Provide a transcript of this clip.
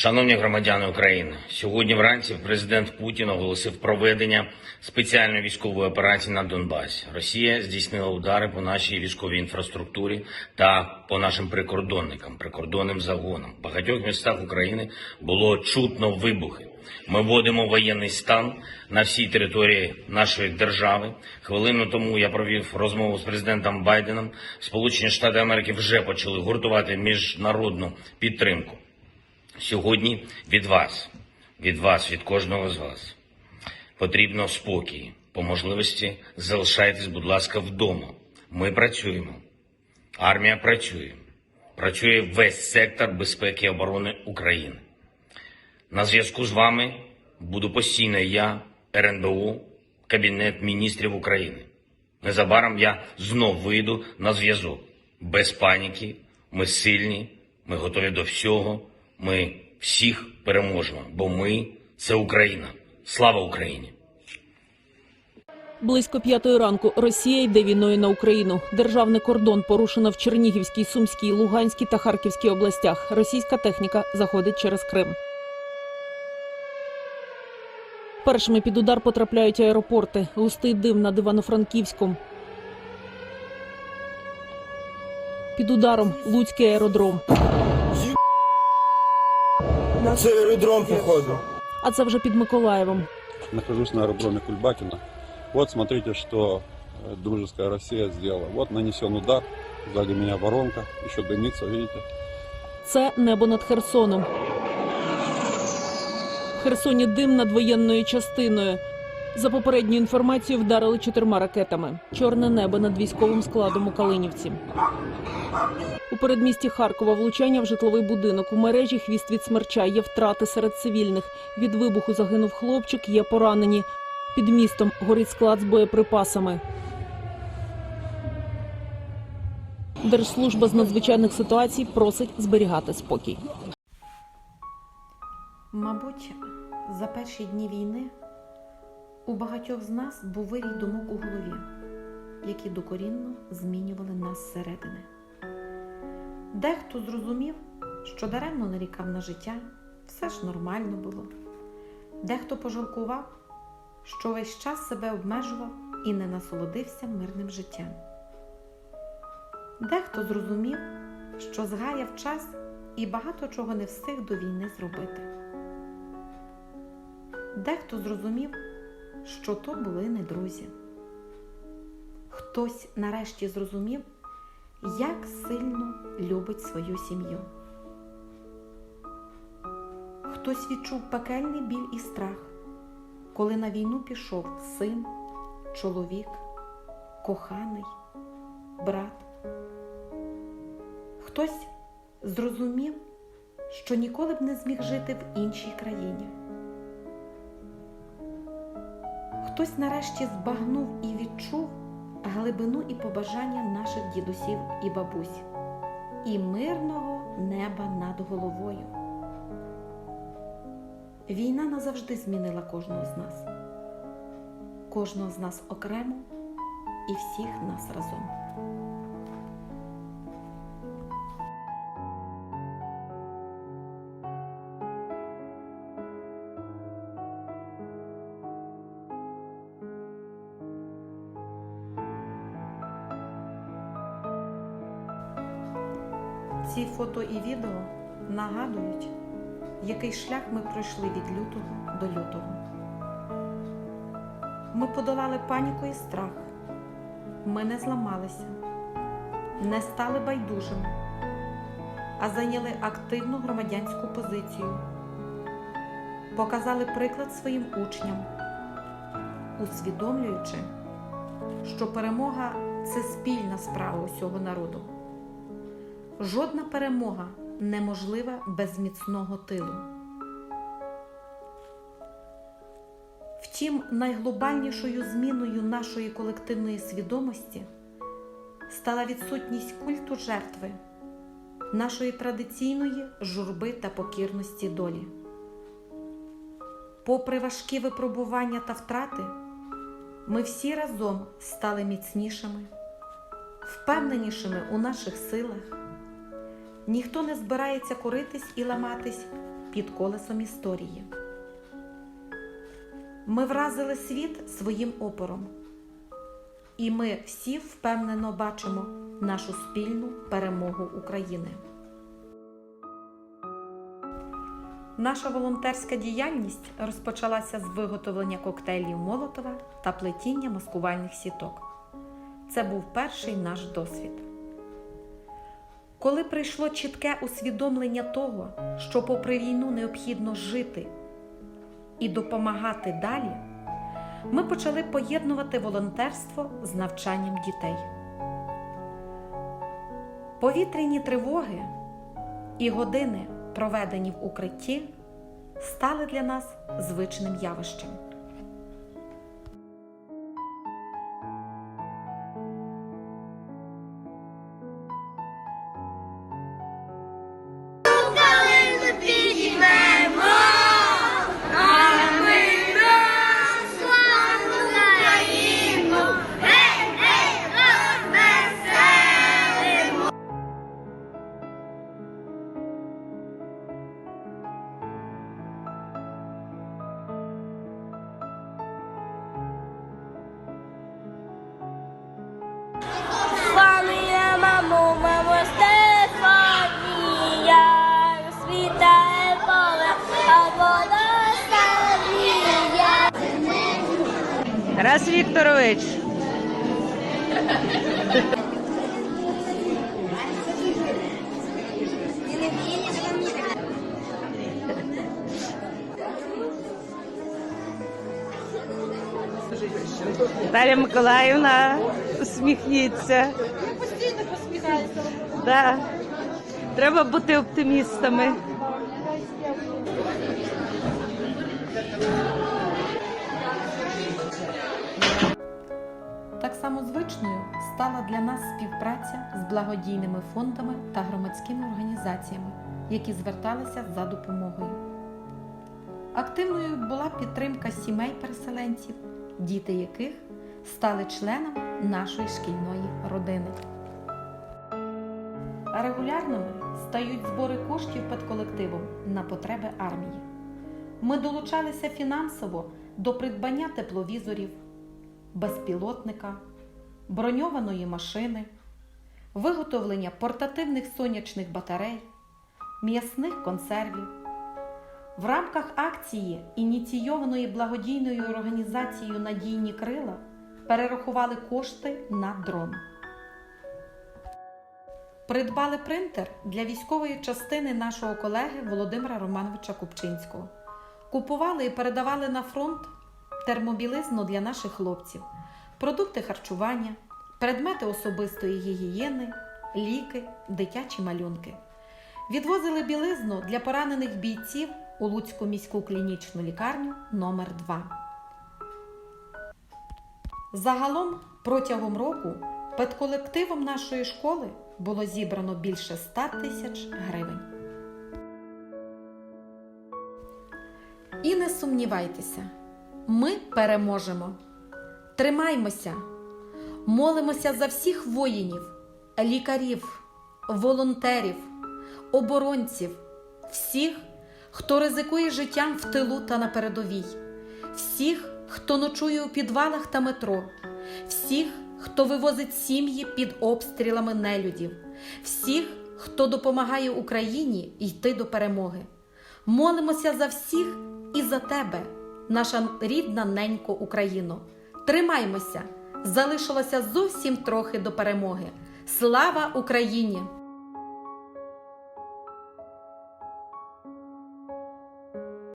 Шановні громадяни України, сьогодні вранці президент Путін оголосив проведення спеціальної військової операції на Донбасі. Росія здійснила удари по нашій військовій інфраструктурі та по нашим прикордонникам, прикордонним загонам. В багатьох містах України було чутно вибухи. Ми вводимо воєнний стан на всій території нашої держави. Хвилину тому я провів розмову з президентом Байденом. Сполучені Штати Америки вже почали гуртувати міжнародну підтримку. Сьогодні від вас, від вас, від кожного з вас потрібно спокій. По можливості залишайтесь, будь ласка, вдома. Ми працюємо. Армія працює. Працює весь сектор безпеки і оборони України. На зв'язку з вами буду постійно я, РНБУ, Кабінет міністрів України. Незабаром я знов вийду на зв'язок. Без паніки, ми сильні, ми готові до всього. Ми всіх переможемо, бо ми це Україна. Слава Україні! Близько п'ятої ранку Росія йде війною на Україну. Державний кордон порушено в Чернігівській, Сумській, Луганській та Харківській областях. Російська техніка заходить через Крим. Першими під удар потрапляють аеропорти. Густий дим над Івано-Франківськом. Під ударом Луцький аеродром. Це аеродром, походу. А це вже під Миколаєвом. Нахожусь на аэродроме Кульбакина. Вот смотрите, что э, дружеская Россия сделала. Вот нанесен удар, сзади меня воронка, еще дымится, видите? Це небо над Херсоном. В Херсоні дим над воєнною частиною. За попередньою інформацією, вдарили чотирма ракетами. Чорне небо над військовим складом у Калинівці. У передмісті Харкова влучання в житловий будинок. У мережі хвіст від смерча. Є втрати серед цивільних. Від вибуху загинув хлопчик, є поранені. Під містом горить склад з боєприпасами. Держслужба з надзвичайних ситуацій просить зберігати спокій. Мабуть, за перші дні війни у багатьох з нас був вирій думок у голові, які докорінно змінювали нас зсередини. Дехто зрозумів, що даремно нарікав на життя, все ж нормально було. Дехто пожалкував, що весь час себе обмежував і не насолодився мирним життям. Дехто зрозумів, що згаяв час і багато чого не встиг до війни зробити. Дехто зрозумів, що то були не друзі. Хтось нарешті зрозумів, як сильно любить свою сім'ю. Хтось відчув пекельний біль і страх, коли на війну пішов син, чоловік, коханий, брат. Хтось зрозумів, що ніколи б не зміг жити в іншій країні. Хтось нарешті збагнув і відчув глибину і побажання наших дідусів і бабусь, і мирного неба над головою. Війна назавжди змінила кожного з нас, кожного з нас окремо і всіх нас разом. Ці фото і відео нагадують, який шлях ми пройшли від лютого до лютого. Ми подолали паніку і страх. Ми не зламалися, не стали байдужими, а зайняли активну громадянську позицію, показали приклад своїм учням, усвідомлюючи, що перемога це спільна справа усього народу. Жодна перемога неможлива без міцного тилу. Втім, найглобальнішою зміною нашої колективної свідомості стала відсутність культу жертви, нашої традиційної журби та покірності долі. Попри важкі випробування та втрати, ми всі разом стали міцнішими, впевненішими у наших силах. Ніхто не збирається коритись і ламатись під колесом історії. Ми вразили світ своїм опором, і ми всі впевнено бачимо нашу спільну перемогу України. Наша волонтерська діяльність розпочалася з виготовлення коктейлів Молотова та плетіння маскувальних сіток. Це був перший наш досвід. Коли прийшло чітке усвідомлення того, що попри війну необхідно жити і допомагати далі, ми почали поєднувати волонтерство з навчанням дітей. Повітряні тривоги і години, проведені в укритті, стали для нас звичним явищем. Раз Вікторович. Дар'я Миколаївна усміхніться. Постійно посміхаюся. Да. Треба бути оптимістами. Стала для нас співпраця з благодійними фондами та громадськими організаціями, які зверталися за допомогою. Активною була підтримка сімей переселенців, діти яких стали членами нашої шкільної родини. Регулярними стають збори коштів під колективом на потреби армії. Ми долучалися фінансово до придбання тепловізорів, безпілотника, броньованої машини, виготовлення портативних сонячних батарей, м'ясних консервів. В рамках акції, ініційованої благодійною організацією Надійні крила, перерахували кошти на дрон. Придбали принтер для військової частини нашого колеги Володимира Романовича Купчинського. Купували і передавали на фронт термобілизну для наших хлопців, продукти харчування, предмети особистої гігієни, ліки, дитячі малюнки. Відвозили білизну для поранених бійців у Луцьку міську клінічну лікарню номер 2 Загалом протягом року під колективом нашої школи було зібрано більше 100 тисяч гривень. І не сумнівайтеся, ми переможемо. Тримаймося, молимося за всіх воїнів, лікарів, волонтерів, оборонців, всіх, хто ризикує життям в тилу та на передовій, всіх, хто ночує у підвалах та метро, всіх, хто вивозить сім'ї під обстрілами нелюдів, всіх, хто допомагає Україні йти до перемоги. Молимося за всіх і за тебе, наша рідна ненько Україно. Тримаймося! Залишилося зовсім трохи до перемоги. Слава Україні!